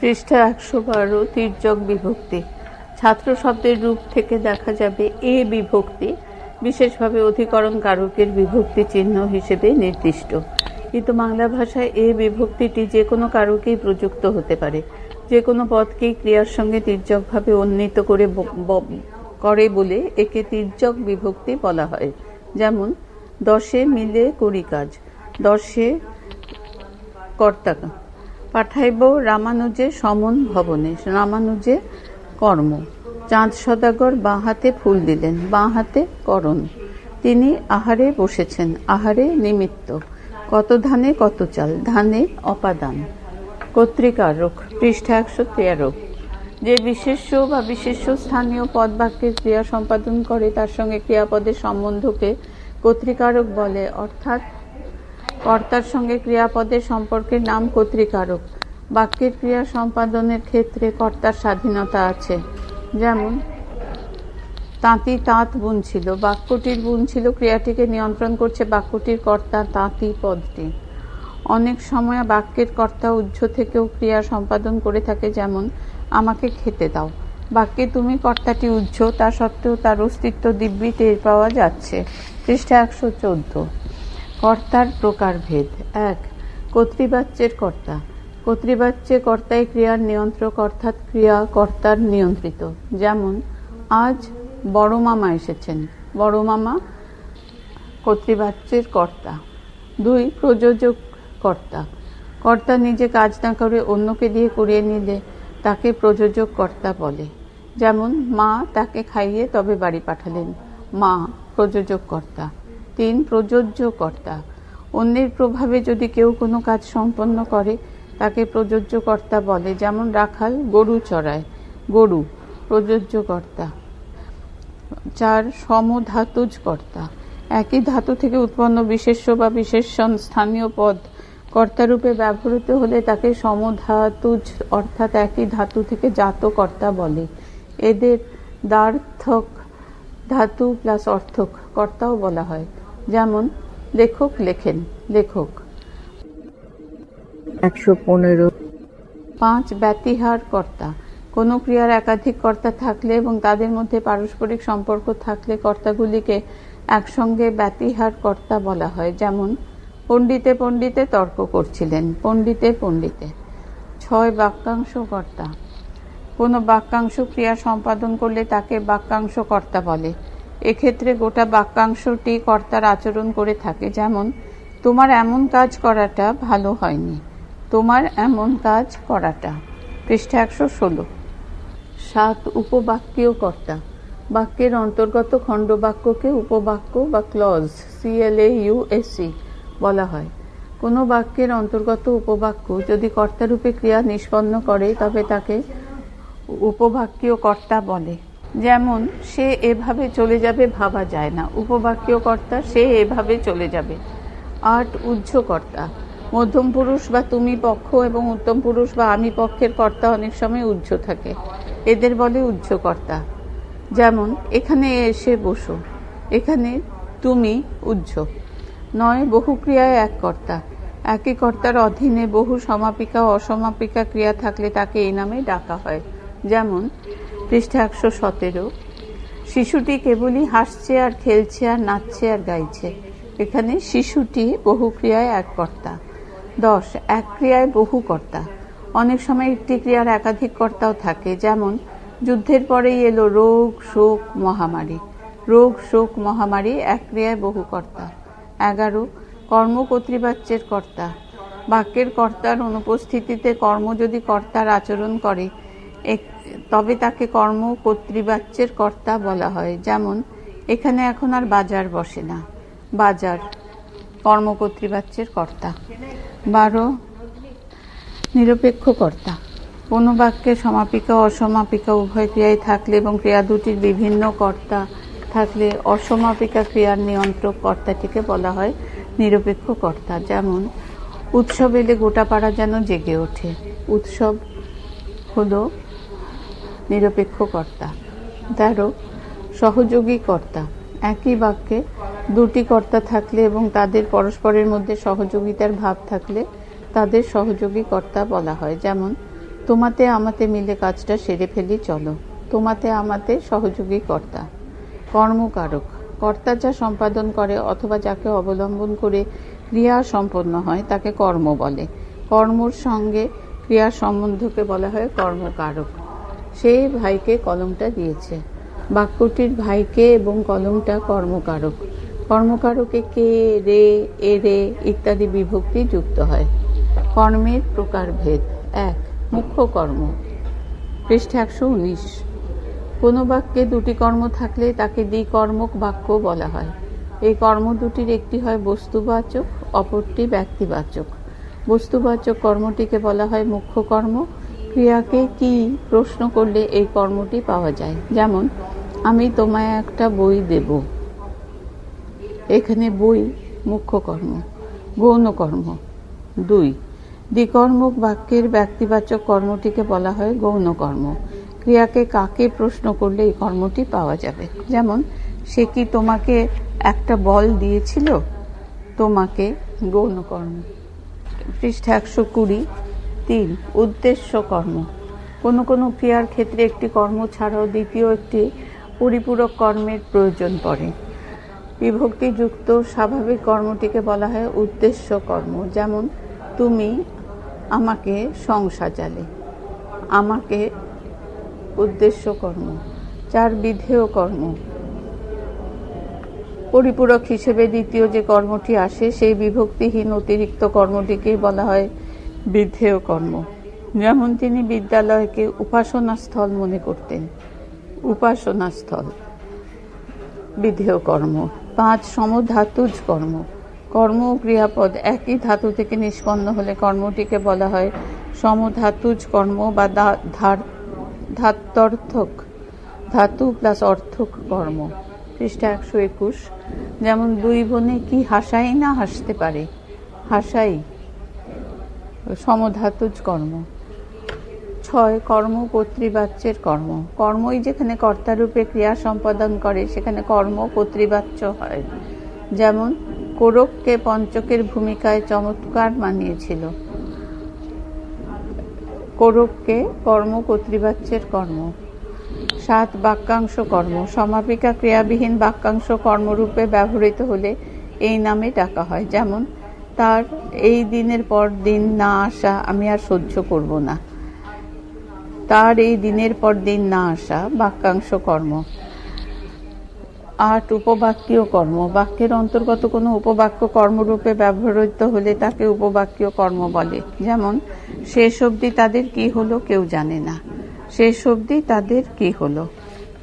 পৃষ্ঠা একশো বারো, তির্যক বিভক্তি। ছাত্র শব্দের রূপ থেকে দেখা যাবে এ বিভক্তি, বিশেষভাবে অধিকরণ কারকের বিভক্তি চিহ্ন হিসেবে নির্দিষ্ট। কিন্তু বাংলা ভাষায় এ বিভক্তিটি যে কোনো কারকেই প্রযুক্ত হতে পারে। যে কোনো পদকেই ক্রিয়ার সঙ্গে তির্যকভাবে উন্নীত করে করে বলে একে তির্যক বিভক্তি বলা হয়। যেমন, দশে মিলে করি কাজ, দশে কর্তা পাঠাইব রামানুজে সমন ভবনে। রামানুজে কর্ম। চাঁদ সদাগর বাঁ হাতে ফুল দিলেন, বাঁ হাতে করণ। তিনি আহারে বসেছেন, আহারে নিমিত্ত। কত ধানে কত চাল, ধানে অপাদান। কর্তৃকারক পৃষ্ঠা একশো তেরো। যে বিশেষ্য বা বিশেষ্য স্থানীয় পদ বাক্যের ক্রিয়া সম্পাদন করে, তার সঙ্গে ক্রিয়াপদের সম্বন্ধকে কর্তৃকারক বলে। অর্থাৎ কর্তার সঙ্গে ক্রিয়াপদের সম্পর্কের নাম কর্তৃকারক। বাক্যের ক্রিয়া সম্পাদনের ক্ষেত্রে কর্তার স্বাধীনতা আছে। যেমন, তাঁতি তাঁত বুনছিল বাক্যটির বুনছিল ক্রিয়াটিকে নিয়ন্ত্রণ করছে বাক্যটির কর্তা তাঁতি পদটি। অনেক সময় বাক্যের কর্তা উজ্জ থেকেও ক্রিয়া সম্পাদন করে থাকে, যেমন, আমাকে খেতে দাও। বাক্যে, তুমি কর্তাটি উজ্জ তা সত্ত্বেও তার অস্তিত্ব দিব্যি টের পাওয়া যাচ্ছে। পৃষ্ঠা একশো চোদ্দ। কর্তার প্রকারভেদ। এক, কর্তৃবাচ্যের কর্তা। কর্তৃবাচ্যে কর্তায় ক্রিয়ার নিয়ন্ত্রক, অর্থাৎ ক্রিয়া কর্তার নিয়ন্ত্রিত। যেমন, আজ বড় মামা এসেছেন। বড় মামা কর্তৃবাচ্যের কর্তা। দুই, প্রযোজক কর্তা। কর্তা নিজে কাজ না করে অন্যকে দিয়ে করিয়ে নিলে তাকে প্রযোজক কর্তা বলে। যেমন, মা তাকে খাইয়ে তবে বাড়ি পাঠালেন। মা প্রযোজক কর্তা। তিন প্রযোজ্য কর্তা অন্যের প্রভাবে যদি কেউ কোনো কাজ সম্পন্ন করে, তাকে প্রযোজ্য কর্তা বলে, যেমন রাখাল গরু চড়ায়। গরু প্রযোজ্য কর্তা চার সমধাতুজ কর্তা একই ধাতু থেকে উৎপন্ন বিশেষ্য বা বিশেষণ স্থানীয় পদ কর্তারূপে ব্যবহৃত হলে তাকে সমধাতুজ, অর্থাৎ একই ধাতু থেকে জাত কর্তা বলে। এদের দ্বার্থক ধাতু প্লাস অর্থক কর্তাও বলা হয়। যেমন লেখক লেখেন লেখক। একশো পনেরো। পাঁচ ব্যতিহার কর্তা। কোনো ক্রিয়ার একাধিক কর্তা থাকলে এবং তাদের মধ্যে পারস্পরিক সম্পর্ক থাকলে কর্তাগুলিকে একসঙ্গে ব্যতিহার কর্তা বলা হয়। যেমন পণ্ডিতে পণ্ডিতে তর্ক করছিলেন পণ্ডিতে পণ্ডিতে। ছয় বাক্যাংশ কর্তা। কোনো বাক্যাংশ ক্রিয়া সম্পাদন করলে তাকে বাক্যাংশ কর্তা বলে। এক্ষেত্রে গোটা বাক্যাংশটি কর্তার আচরণ করে থাকে। যেমন, তোমার এমন কাজ করাটা ভালো হয়নি। তোমার এমন কাজ করাটা। পৃষ্ঠা একশো ষোলো। সাত উপবাক্যীয় কর্তা। বাক্যের অন্তর্গত খণ্ডবাক্যকে উপবাক্য বা ক্লজ সিএলএ ইউএসসি বলা হয়। কোনো বাক্যের অন্তর্গত উপবাক্য যদি কর্তারূপে ক্রিয়া নিষ্পন্ন করে, তবে তাকে উপবাক্যীয় কর্তা বলে। যেমন, সে এভাবে চলে যাবে ভাবা যায় না। উপবাক্যীয় কর্তা সে এভাবে চলে যাবে। আট উজ্জ কর্তা মধ্যম পুরুষ বা তুমি পক্ষ এবং উত্তম পুরুষ বা আমি পক্ষের কর্তা অনেক সময় উজ্জ থাকে। এদের বলে উজ্জ কর্তা যেমন, এখানে এসে বসো। এখানে তুমি উজ্জ নয় বহু ক্রিয়ায় এক কর্তা। একই কর্তার অধীনে বহু সমাপিকা অসমাপিকা ক্রিয়া থাকলে তাকে এই নামে ডাকা হয়। যেমন পৃষ্ঠা একশো সতেরো। শিশুটি কেবলই হাসছে আর খেলছে আর নাচছে আর গাইছে। এখানে শিশুটি বহু ক্রিয়ায় এক কর্তা। দশ, এক ক্রিয়ায় বহু কর্তা। অনেক সময় একটি ক্রিয়ার একাধিক কর্তাও থাকে। যেমন, যুদ্ধের পরেই এলো রোগ, শোক, মহামারী। রোগ, শোক, মহামারী এক ক্রিয়ায় বহু কর্তা। এগারো, কর্ম কর্তৃবাচ্যের কর্তা। বাক্যের কর্তার অনুপস্থিতিতে কর্ম যদি কর্তার আচরণ করে তবে তাকে কর্ম কর্তৃবাচ্যের কর্তা বলা হয়। যেমন, এখানে এখন আর বাজার বসে না। বাজার কর্মকর্তৃবাচ্যের কর্তা। বারো, নিরপেক্ষ কর্তা। কোনো বাক্যে সমাপিকা অসমাপিকা উভয় ক্রিয়ায় থাকলে এবং ক্রিয়া দুটির বিভিন্ন কর্তা থাকলে অসমাপিকা ক্রিয়ার নিয়ন্ত্রক কর্তাটিকে বলা হয় নিরপেক্ষ কর্তা। যেমন, উৎসব এলে গোটা পাড়া যেন জেগে ওঠে। উৎসব হলো নিরপেক্ষ কর্তা তেরো সহযোগী কর্তা একই বাক্যে দুটি কর্তা থাকলে এবং তাদের পরস্পরের মধ্যে সহযোগিতার ভাব থাকলে তাদের সহযোগী কর্তা বলা হয়। যেমন, তোমাতে আমাতে মিলে কাজটা সেরে ফেলি, চলো। তোমাতে আমাতে সহযোগী কর্তা কর্মকারক। কর্তা যা সম্পাদন করে অথবা যাকে অবলম্বন করে ক্রিয়া সম্পন্ন হয়, তাকে কর্ম বলে। কর্মর সঙ্গে ক্রিয়ার সম্বন্ধকে বলা হয় কর্মকারক। সেই ভাইকে কলমটা দিয়েছে। বাক্যটির ভাইকে এবং কলমটা কর্মকারক। কর্মকারকে কে, রে, এ, রে ইত্যাদি বিভক্তি যুক্ত হয়। কর্মের প্রকারভেদ। এক, মুখ্য কর্ম। পৃষ্ঠা একশো উনিশ। কোনো বাক্যে দুটি কর্ম থাকলে তাকে দ্বিকর্মক বাক্য বলা হয়। এই কর্ম দুটির একটি হয় বস্তুবাচক, অপরটি ব্যক্তিবাচক। বস্তুবাচক কর্মটিকে বলা হয় মুখ্য কর্ম। ক্রিয়াকে কি প্রশ্ন করলে এই কর্মটি পাওয়া যায়? যেমন, আমি তোমায় একটা বই দেব। এখানে বই মুখ্য কর্ম, গৌণ কর্ম। দুই, দ্বিকর্মক বাক্যের ব্যক্তিবাচক কর্মটিকে বলা হয় গৌণ কর্ম। ক্রিয়াকে কাকে প্রশ্ন করলে এই কর্মটি পাওয়া যাবে? যেমন, সে কি তোমাকে একটা বল দিয়েছিল? তোমাকে গৌণ কর্ম। পৃষ্ঠা একশো কুড়ি। তিন, উদ্দেশ্য কর্ম। কোনো কোনো ক্রিয়ার ক্ষেত্রে একটি কর্ম ছাড়াও দ্বিতীয় একটি পরিপূরক কর্মের প্রয়োজন পড়ে। বিভক্তিযুক্ত স্বাভাবিক কর্মটিকে বলা হয় উদ্দেশ্য কর্ম, যেমন তুমি আমাকে সংসার সংসাজালে। আমাকে উদ্দেশ্য কর্ম, চার বিধেয় কর্ম। পরিপূরক হিসেবে দ্বিতীয় যে কর্মটি আসে, সেই বিভক্তিহীন অতিরিক্ত কর্মটিকে বলা হয় বিধেয় কর্ম। যেমন তিনি বিদ্যালয়কে উপাসনা স্থল মনে করতেন। উপাসনা স্থল বিধেয় কর্ম। পাঁচ সমধাতুজ কর্ম। কর্ম ক্রিয়াপদ একই ধাতু থেকে নিষ্পন্ন হলে কর্মটিকে বলা হয় সমধাতুজ কর্ম বা ধাত্তর্থক। ধাতু প্লাস অর্থক কর্ম। পৃষ্ঠা একশো একুশ। যেমন দুই বোনে কি হাসাই না হাসতে পারে? হাসাই। সমধাতুজ কর্ম। ছয়, কর্ম কর্তৃবাচ্যের কর্ম। কর্মই যেখানে কর্তারূপে ক্রিয়া সম্পাদন করে, সেখানে কর্ম কর্তৃবাচ্য হয়। যেমন, কোরককে পঞ্চকের ভূমিকায় চমৎকার মানিয়েছিল। কোরককে কর্ম কর্তৃবাচ্যের কর্ম। সাত, বাক্যাংশ কর্ম। সমাপিকা ক্রিয়াবিহীন বাক্যাংশ কর্মরূপে ব্যবহৃত হলে এই নামে ডাকা হয়। যেমন তার এই দিনের পর দিন না আসা আমি আর সহ্য করব না। তার এই দিনের পর দিন না আসা বাক্যাংশ কর্ম। আট উপবাক্যীয় কর্ম। বাক্যের অন্তর্গত কোনো উপবাক্য কর্মরূপে ব্যবহৃত হলে তাকে উপবাক্যীয় কর্ম বলে। যেমন, শেষ অবধি তাদের কি হলো কেউ জানে না। শেষ অবধি তাদের কি হলো?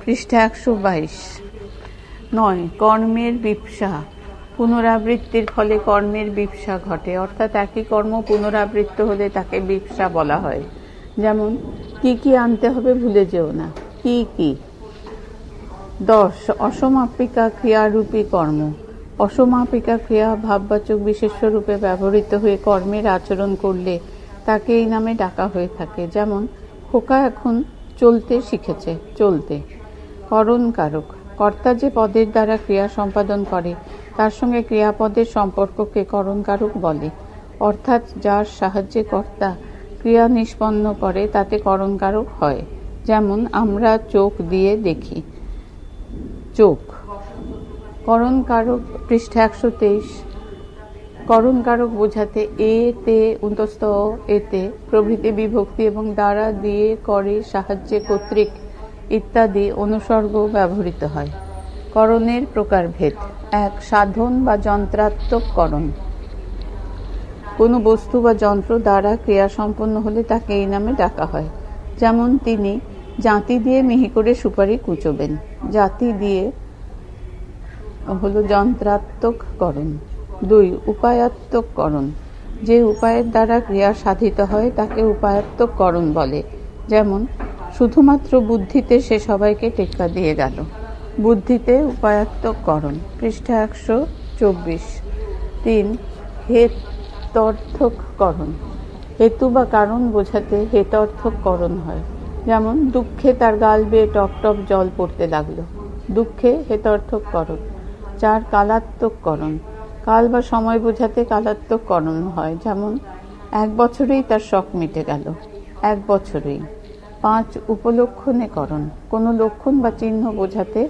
পৃষ্ঠা একশো বাইশ। নয়, কর্মের বিপসা। পুনরাবৃত্তির ফলে কর্মের বিপসা ঘটে। অর্থাৎ একই কর্ম পুনরাবৃত্ত হলে তাকে বিপসা বলা হয়। যেমন, কি কি আনতে হবে ভুলে যেও না। কি কি? দশ, অসমাপিকা ক্রিয়ারূপী কর্ম। অসমাপিকা ক্রিয়া ভাববাচক বিশেষ্য রূপে ব্যবহৃত হয়ে কর্মের আচরণ করলে তাকে এই নামে ডাকা হয়ে থাকে। যেমন, খোকা এখন চলতে শিখেছে, চলতে। করণ কারক। কর্তা যে পদের দ্বারা ক্রিয়া সম্পাদন করে তার সঙ্গে ক্রিয়াপদের সম্পর্ককে করণকারক বলে। অর্থাৎ যার সাহায্যে কর্তা ক্রিয়া নিষ্পন্ন করে, তাতে করণকারক হয়। যেমন, আমরা চোখ দিয়ে দেখি। চোখ। করণকারক পৃষ্ঠা একশো তেইশ। করণকারক বোঝাতে এ তে উন্তস্ত এতে প্রভৃতি বিভক্তি এবং দ্বারা দিয়ে করে সাহায্যে কর্তৃক ইত্যাদি অনুসর্গ ব্যবহৃত হয়। করণের প্রকারভেদ। এক সাধন বা যন্ত্রাত্মক করণ। কোনো বস্তু বা যন্ত্র দ্বারা ক্রিয়া সম্পন্ন হলে তাকে এই নামে ডাকা হয়। যেমন তিনি জাতি দিয়ে মিহি করে সুপারি কুচোবেন। জাতি দিয়ে হলো যন্ত্রাত্মক করণ। দুই, উপায়াত্মক করণ। যে উপায়ের দ্বারা ক্রিয়া সাধিত হয়, তাকে উপায়াত্মক করণ বলে। যেমন, শুধুমাত্র বুদ্ধিতে সে সবাইকে টেক্কা দিয়ে গেল। বুদ্ধিতে উপায়াত্মক করণ। পৃষ্ঠা একশো চব্বিশ। তিন হেতর্থক করণ হেতু বা কারণ বোঝাতে হেতর্থক করণ হয়। যেমন, দুঃখে তার গাল বেয়ে টপ জল পড়তে লাগল। দুঃখে হেতর্থক করণ চার কালাত্মক করণ কাল বা সময় বোঝাতে কালাত্মক করণ হয়। যেমন, এক বছরেই তার শখ মিটে গেল। এক বছরেই। পাঁচ উপলক্ষণীকরণ কোনো লক্ষণ বা চিহ্ন বোঝাতে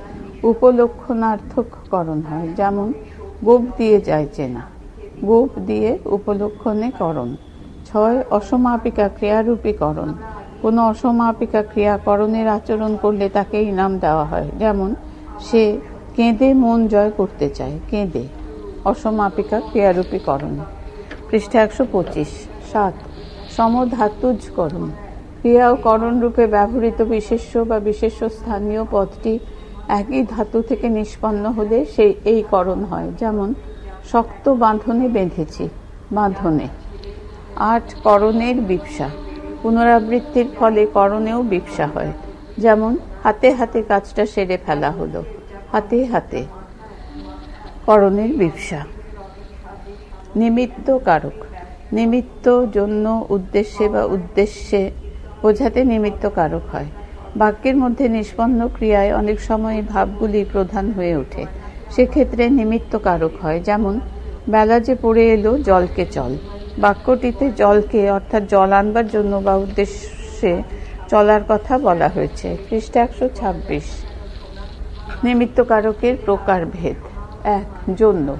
উপলক্ষণার্থকরণ হয়। যেমন, গোপ দিয়ে যায় চেনা। গোপ দিয়ে উপলক্ষণীকরণ ছয়, অসমাপিকা ক্রিয়ারূপীকরণ কোনো অসমাপিকা ক্রিয়াকরণের আচরণ করলে তাকে ইনাম দেওয়া হয়। যেমন, সে কেঁদে মন জয় করতে চায়। কেঁদে। অসমাপিকা ক্রিয়ারূপীকরণ পৃষ্ঠা একশো পঁচিশ, সাত সমধাতুজকরণ ক্রিয়া ও করণ রূপে ব্যবহৃত বিশেষ্য বা বিশেষ্য স্থানীয় পদটি একই ধাতু থেকে নিষ্পন্ন হলে সেই, এই করণ হয়। যেমন, শক্ত বাঁধনে বেঁধেছি, বাঁধনে। আট করণের বিপসা। পুনরাবৃত্তির ফলে করণেও বিপসা হয়। যেমন, হাতে হাতে কাজটা সেরে ফেলা হলো। হাতে হাতে। করণের বিপসা। নিমিত্ত কারক। নিমিত্ত জন্য উদ্দেশ্যে বা উদ্দেশ্যে বোঝাতে নিমিত্ত কারক হয়। বাক্যের মধ্যে নিষ্পন্ন ক্রিয়ায় অনেক সময় ভাবগুলি প্রধান হয়ে ওঠে। সেক্ষেত্রে নিমিত্ত কারক হয়, যেমন, বেলা যে পড়ে এলো, জলকে চল। বাক্যটিতে জলকে, অর্থাৎ জল আনবার জন্য বা উদ্দেশ্যে চলার কথা বলা হয়েছে। পৃষ্ঠা একশো ছাব্বিশ। নিমিত্ত কারকের প্রকারভেদ। এক, জন্য।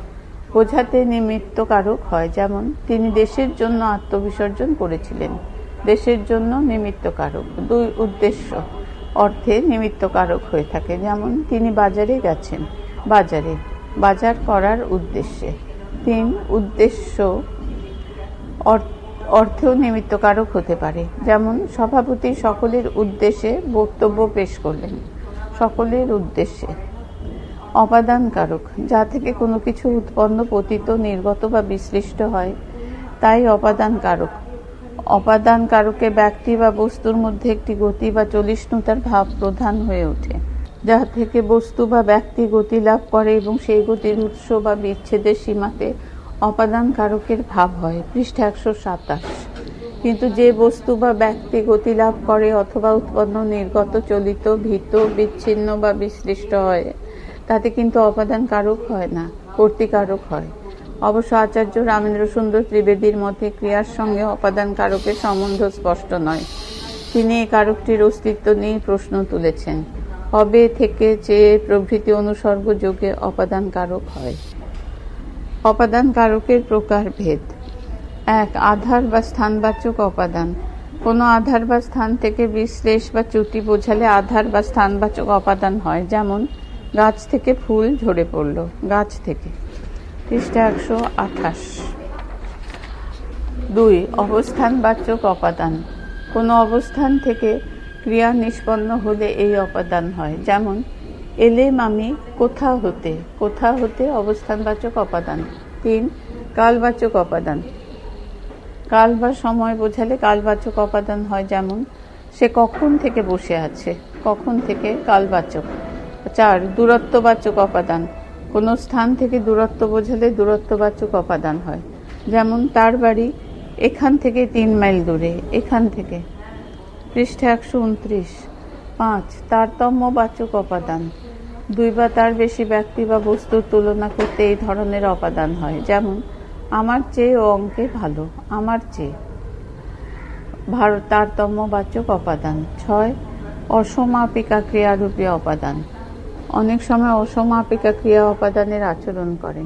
বোঝাতে নিমিত্ত কারক হয়, যেমন, তিনি দেশের জন্য আত্মবিসর্জন করেছিলেন। দেশের জন্য নিমিত্ত কারক। দুই উদ্দেশ্য অর্থে নিমিত্ত কারক হয়ে থাকে। যেমন, তিনি বাজারে গেছেন। বাজারে, বাজার করার উদ্দেশ্যে। তিন উদ্দেশ্য অর- অর্থেও নিমিত্ত কারক হতে পারে। যেমন, সভাপতি সকলের উদ্দেশ্যে বক্তব্য পেশ করলেন। সকলের উদ্দেশ্যে। অপাদান কারক। যা থেকে কোনো কিছু উৎপন্ন, পতিত, নির্গত বা বিশ্লিষ্ট হয়, তাই অপাদান কারক। অপাদান কারকে ব্যক্তি বা বস্তুর মধ্যে একটি গতি বা চলিষ্ণুতার ভাব প্রধান হয়ে ওঠে, যা থেকে বস্তু বা ব্যক্তি গতি লাভ করে এবং সেই গতির উৎস বা বিচ্ছেদের সীমাতে অপাদান কারকের ভাব হয়। পৃষ্ঠা একশো সাতাশ। কিন্তু যে বস্তু বা ব্যক্তি গতি লাভ করে অথবা উৎপন্ন, নির্গত, চলিত, ভীত, বিচ্ছিন্ন বা বিশ্লিষ্ট হয়, তাতে কিন্তু অপাদান কারক হয় না, কর্তিকারক হয়। অবশ্য আচার্য রামেন্দ্র সুন্দর ত্রিবেদীর মতে ক্রিয়ার সঙ্গে অপাদান কারকের সম্বন্ধ স্পষ্ট নয়। তিনি এই কারকটির অস্তিত্ব নিয়ে প্রশ্ন তুলেছেন। হবে থেকে চেয়ে প্রভৃতি অনুসর্গ যোগে অপাদান কারক হয়? অপাদান কারকের প্রকারভেদ এক, আধার বা স্থানবাচক অপাদান। কোনো আধার বা স্থান থেকে বিশ্লেষ বা চ্যুতি বোঝালে আধার বা স্থানবাচক অপাদান হয়। যেমন, গাছ থেকে ফুল ঝরে পড়ল। গাছ থেকে। পৃষ্ঠা একশো আঠাশ। দুই অবস্থানবাচক অপাদান। কোনো অবস্থান থেকে ক্রিয়া নিষ্পন্ন হলে এই অপাদান হয়। যেমন, এলেম আমি কোথা হতে কোথা হতে অবস্থানবাচক অপাদান। তিন কালবাচক অপাদান। কাল বা সময় বোঝালে কালবাচক অপাদান হয়। যেমন, সে কখন থেকে বসে আছে, কখন থেকে কালবাচক চার দূরত্ববাচক অপাদান। কোনো স্থান থেকে দূরত্ব বোঝালে দূরত্ববাচক অপাদান হয়। যেমন, তার বাড়ি এখান থেকে তিন মাইল দূরে, এখান থেকে। পৃষ্ঠা একশো উনত্রিশ। পাঁচ, তারতম্যবাচক অপাদান। দুই বা তার বেশি ব্যক্তি বা বস্তুর তুলনা করতে এই ধরনের অপাদান হয়। যেমন, আমার চেয়ে ও অঙ্কে ভালো, আমার চেয়ে। ভারত তারতম্যবাচক অপাদান। ছয়, অসমাপিকা ক্রিয়ারূপী অপাদান। অনেক সময় অসমাপিকা ক্রিয়া উপাদানের আচরণ করে।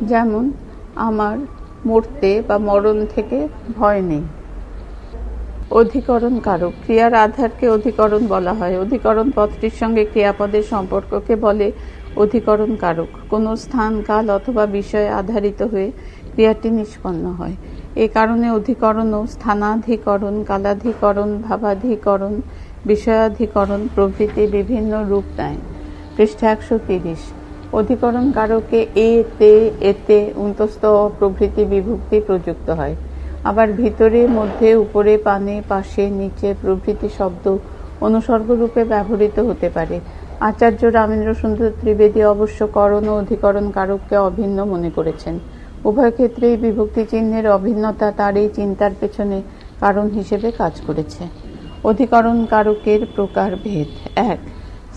যেমন, আমার মরতে বা মরণ থেকে ভয় নেই। অধিকরণ কারক। ক্রিয়ার আধারকে অধিকরণ বলা হয়। অধিকরণ পথটির সঙ্গে ক্রিয়াপদের সম্পর্ককে বলে অধিকরণ কারক। কোনো স্থান, কাল অথবা বিষয়ে আধারিত হয়ে ক্রিয়াটি নিষ্পন্ন হয়। এ কারণে অধিকরণ ও স্থানাধিকরণ, কালাধিকরণ, ভাবাধিকরণ বিষয়াধিকরণ প্রভৃতি বিভিন্ন রূপ নেয় পৃষ্ঠা একশো তিরিশ। অধিকরণ কারকে এ, তে, এতে উন্তস্ত প্রভৃতি বিভক্তি প্রযুক্ত হয়। আবার ভিতরে, মধ্যে, উপরে, পানে, পাশে, নিচে প্রভৃতি শব্দ অনুসর্গরূপে ব্যবহৃত হতে পারে। আচার্য রামেন্দ্র সুন্দর ত্রিবেদী অবশ্য করণ ও অধিকরণ কারককে অভিন্ন মনে করেছেন। উভয় ক্ষেত্রেই বিভক্তি চিহ্নের অভিন্নতা তার এই চিন্তার পেছনে কারণ হিসেবে কাজ করেছে। অধিকরণ কারকের প্রকারভেদ এক,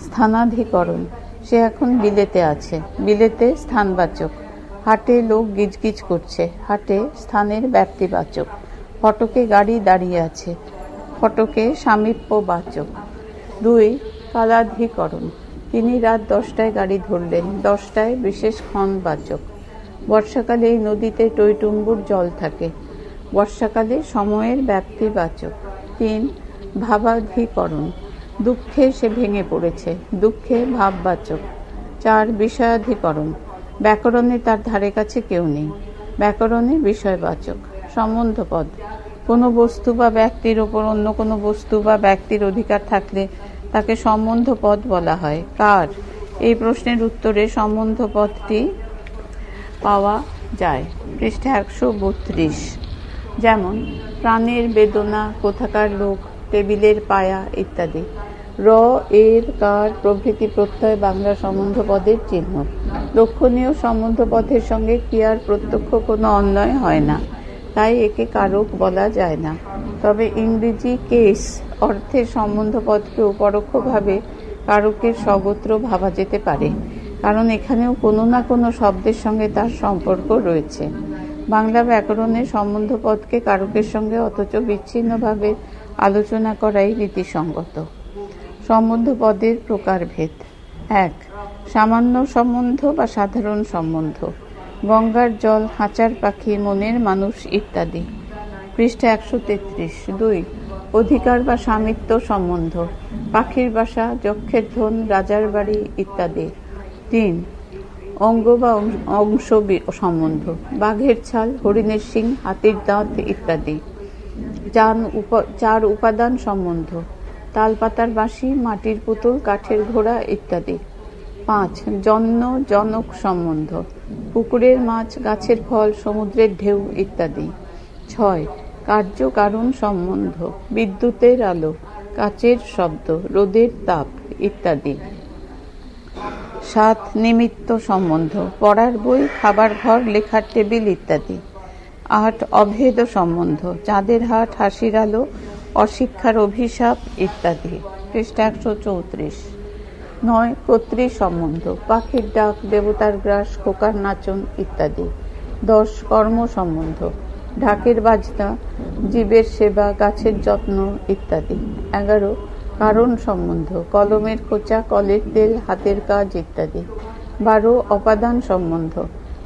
স্থানাধিকরণ। সে এখন বিলেতে আছে। বিলেতে স্থানবাচক। হাটে লোক গিজগিজ করছে। হাটে স্থানের ব্যক্তিবাচক। ফটকে গাড়ি দাঁড়িয়ে আছে। ফটকে সামীপ্যবাচক। দুই, কালাধিকরণ। তিনি রাত দশটায় গাড়ি ধরলেন। দশটায় বিশেষ ক্ষণবাচক। বর্ষাকালে এই নদীতে টইটুম্বুর জল থাকে। বর্ষাকালে সময়ের ব্যক্তিবাচক। তিন ভাবাধিকরণ। দুঃখে সে ভেঙে পড়েছে, দুঃখে ভাববাচক। চার বিষয়াধিকরণ। ব্যাকরণে তার ধারে কাছে কেউ নেই। ব্যাকরণে বিষয়বাচক, সম্বন্ধপদ। কোনো বস্তু বা ব্যক্তির ওপর অন্য কোনো বস্তু বা ব্যক্তির অধিকার থাকলে তাকে সম্বন্ধ পদ বলা হয়। কার? এই প্রশ্নের উত্তরে সম্বন্ধ পদটি পাওয়া যায়। পৃষ্ঠা একশো বত্রিশ। যেমন, প্রাণের বেদনা কোথাকার লোক টেবিলের পায়া ইত্যাদি। র, এর, কার, প্রভৃতি প্রত্যয় বাংলা সম্বন্ধ পদের চিহ্ন। লক্ষণীয় সম্বন্ধ পদের সঙ্গে ক্রিয়ার প্রত্যক্ষ কোনো অন্যয় হয় না। তাই একে কারক বলা যায় না। তবে ইংরেজি কেস অর্থে সম্বন্ধ পদকেও পরোক্ষভাবে কারকের সগত্র ভাবা যেতে পারে, কারণ এখানেও কোনো না কোনো শব্দের সঙ্গে তার সম্পর্ক রয়েছে। বাংলা ব্যাকরণে সম্বন্ধ পদকে কারকের সঙ্গে অথচ বিচ্ছিন্নভাবে আলোচনা করাই রীতিসঙ্গত সম্বন্ধ পদের প্রকারভেদ। এক, সামান্য সম্বন্ধ বা সাধারণ সম্বন্ধ। গঙ্গার জল, হাঁচার পাখি, মনের মানুষ ইত্যাদি। পৃষ্ঠা একশো তেত্রিশ। দুই, অধিকার বা স্বামিত্ব সম্বন্ধ। পাখির বাসা, যক্ষের ধন, রাজার বাড়ি ইত্যাদি। তিন, অঙ্গ বা অংশ সম্বন্ধ। বাঘের ছাল, হরিণের শিং, হাতির দাঁত ইত্যাদি। চার উপাদান সম্বন্ধ, তালপাতার বাঁশি, মাটির পুতুল, কাঠের ঘোড়া ইত্যাদি। পাঁচ জন্য জনক সম্বন্ধ, পুকুরের মাছ, গাছের ফল, সমুদ্রের ঢেউ ইত্যাদি। ছয়, কার্য কারণ সম্বন্ধ, বিদ্যুতের আলো, কাচের শব্দ, রোদের তাপ ইত্যাদি। সাত, নিমিত্ত সম্বন্ধ, পড়ার বই, খাবার ঘর, লেখার টেবিল ইত্যাদি। আট অভেদ সম্বন্ধ, চাঁদের হাট, হাসির আলো, অশিক্ষার অভিশাপ ইত্যাদি। পৃষ্ঠা একশো চৌত্রিশ। নয় কর্তৃ সম্বন্ধ, পাখির ডাক, দেবতার গ্রাস, খোকার নাচন ইত্যাদি। দশ, কর্ম সম্বন্ধ, ঢাকের বাজনা, জীবের সেবা, গাছের যত্ন ইত্যাদি। এগারো, কারণ সম্বন্ধ, কলমের খোঁচা, কলের তেল, হাতের কাজ ইত্যাদি। বারো, অপাদান সম্বন্ধ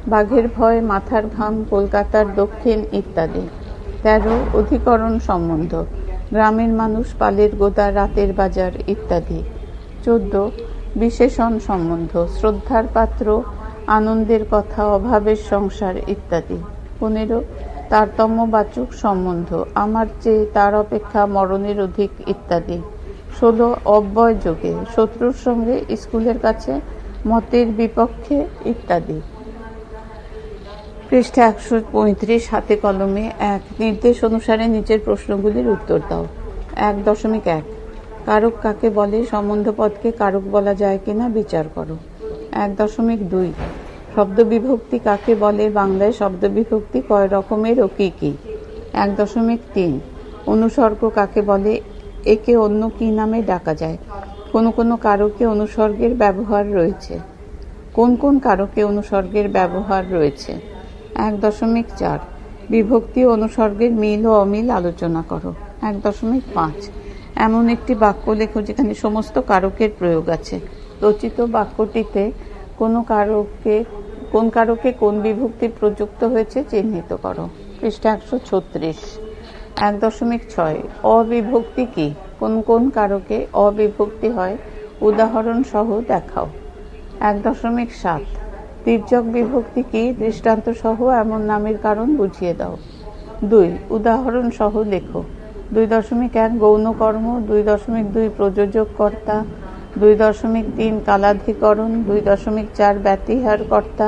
বাঘের ভয়, মাথার ঘাম, কলকাতার দক্ষিণ ইত্যাদি। তেরো, অধিকরণ সম্বন্ধ, গ্রামের মানুষ, পালের গোদা, রাতের বাজার ইত্যাদি। চোদ্দ, বিশেষণ সম্বন্ধ, শ্রদ্ধার পাত্র, আনন্দের কথা, অভাবের সংসার ইত্যাদি। পনেরো তারতম্যবাচক সম্বন্ধ, আমার চেয়ে তার অপেক্ষা মরণের অধিক ইত্যাদি। ষোলো, অব্যয় যোগে, শত্রুর সঙ্গে স্কুলের কাছে মতের বিপক্ষে ইত্যাদি। পৃষ্ঠা একশো পঁয়ত্রিশ, হাতে কলমে এক। নির্দেশ অনুসারে নিচের প্রশ্নগুলির উত্তর দাও। এক দশমিক এক। কারক কাকে বলে, সম্বন্ধ পদকে কারক বলা যায় কিনা বিচার করো। এক দশমিক দুই। শব্দ বিভক্তি কাকে বলে, বাংলায় শব্দ বিভক্তি কয় রকমের ও কী কী? এক দশমিক তিন। অনুসর্গ কাকে বলে, একে অন্য কি নামে ডাকা যায়? কোন কোন কারকে অনুসর্গের ব্যবহার রয়েছে? কোন কোন কারকে অনুসর্গের ব্যবহার রয়েছে? এক দশমিক চার। বিভক্তি অনুসর্গের মিল ও অমিল আলোচনা করো। এক দশমিক পাঁচ। এমন একটি বাক্য লেখো যেখানে সমস্ত কারকের প্রয়োগ আছে। রচিত বাক্যটিতে কোন কারকে কোন কারকে কোন বিভক্তি প্রযুক্ত হয়েছে চিহ্নিত করো। পৃষ্ঠা একশো ছত্রিশ। এক দশমিক ছয়। অবিভক্তি কি? কোন কোন কারকে অবিভক্তি হয়? উদাহরণ সহ দেখাও। এক দশমিক সাত। তির্যক বিভক্তি কি? দৃষ্টান্ত সহ এমন নামের কারণ বুঝিয়ে দাও। দুই উদাহরণ সহ লেখো। দুই দশমিক এক গৌণকর্ম দুই দশমিক দুই প্রযোজক কর্তা দুই দশমিক তিন কালাধিকরণ, দুই দশমিক চার ব্যতিহার কর্তা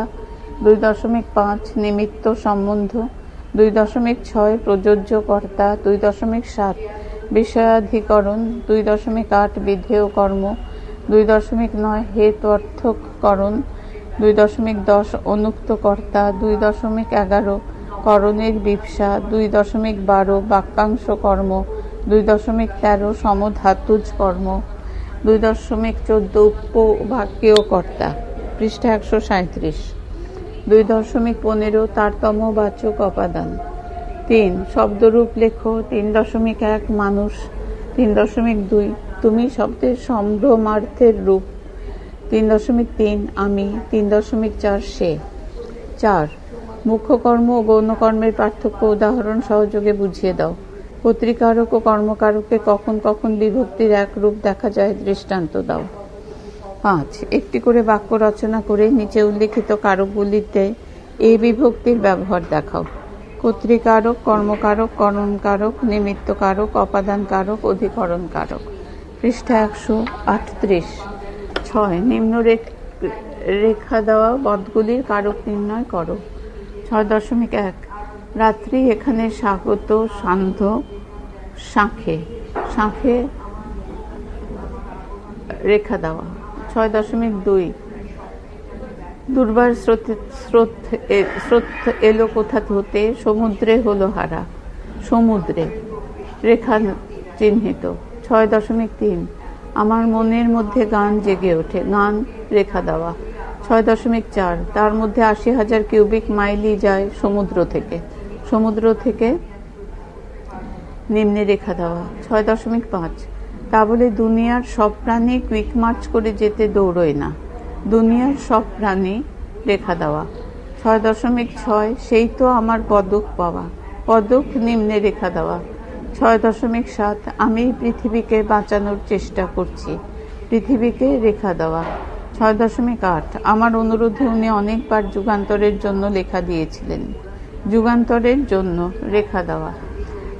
দুই দশমিক পাঁচ নিমিত্ত সম্বন্ধ, দুই দশমিক ছয় প্রযোজ্য কর্তা দুই দশমিক সাত বিষয়াধিকরণ, দুই দশমিক আট বিধেয় কর্ম দুই দশমিক নয় হেতু অর্থকরণ দুই দশমিক দশ অনুক্ত কর্তা দুই দশমিক এগারো করণের বিপসা দুই দশমিক বারো বাক্যাংশ কর্ম, দুই দশমিক তেরো সমধাতুজ কর্ম, দুই দশমিক চোদ্দ উপবাক্যীয় কর্তা পৃষ্ঠা একশো সাঁত্রিশ দুই দশমিক পনেরো তারতম্য বাচক অপাদান। তিন শব্দরূপ লেখো, তিন দশমিক এক মানুষ, তিন দশমিক দুই তুমি শব্দের সম্ভ্রমার্থের রূপ। তিন দশমিক তিন, আমি তিন দশমিক চার, সে। চার মুখ্য কর্ম ও গৌণকর্মের পার্থক্য উদাহরণ সহযোগে বুঝিয়ে দাও। পত্রিকারক ও কর্মকারককে কখন কখন বিভক্তির এক রূপ দেখা যায় দৃষ্টান্ত দাও। পাঁচ, একটি করে বাক্য রচনা করে নিচে উল্লিখিত কারকগুলিতে এই বিভক্তির ব্যবহার দেখাও। কর্তৃকারক কর্মকারক করণকারক নিমিত্তকারক, অপাদানকারক, অধিকরণকারক। পৃষ্ঠা একশো আটত্রিশ। ছয়। নিম্ন রেখ- দেওয়া পদগুলির কারক নির্ণয় করো। ছয় দশমিক এক। রাত্রি এখানে স্বাগত সান্ধ্য শাঁখে। শাঁখে রেখা দেওয়া। ছয় দশমিক দুই। দুর্বার স্রোত স্রোত স্রোত এলো কোথা হতে সমুদ্রে হলো হারা। সমুদ্রে। রেখা চিহ্নিত। ছয় দশমিক তিন। আমার মনের মধ্যে গান জেগে ওঠে, গান রেখা দেওয়া। ছয় দশমিক চার, তার মধ্যে আশি হাজার কিউবিক মাইলই যায় সমুদ্র থেকে। সমুদ্র থেকে নিম্নে রেখা দেওয়া, ছয় দশমিক পাঁচ। তা বলে দুনিয়ার সব প্রাণী কুইক মার্চ করে যেতে দৌড়য় না। দুনিয়ার সব প্রাণী রেখা দেওয়া। ছয় দশমিক ছয়, সেই তো আমার পদক পাওয়া। পদক নিম্নে রেখা দেওয়া। ছয় দশমিক সাত, আমি পৃথিবীকে বাঁচানোর চেষ্টা করছি। পৃথিবীকে রেখা দেওয়া। ছয় দশমিক আট, আমার অনুরোধে উনি অনেকবার যুগান্তরের জন্য লেখা দিয়েছিলেন। যুগান্তরের জন্য রেখা দেওয়া।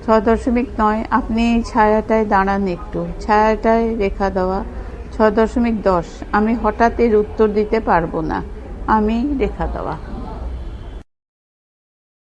ছয় দশমিক নয়, আপনি ছায়াটায় দাঁড়ান একটু। ছায়াটায় রেখা দেওয়া। ছয় দশমিক দশ, আমি হঠাৎ এর উত্তর দিতে পারব না। আমি রেখা দেওয়া।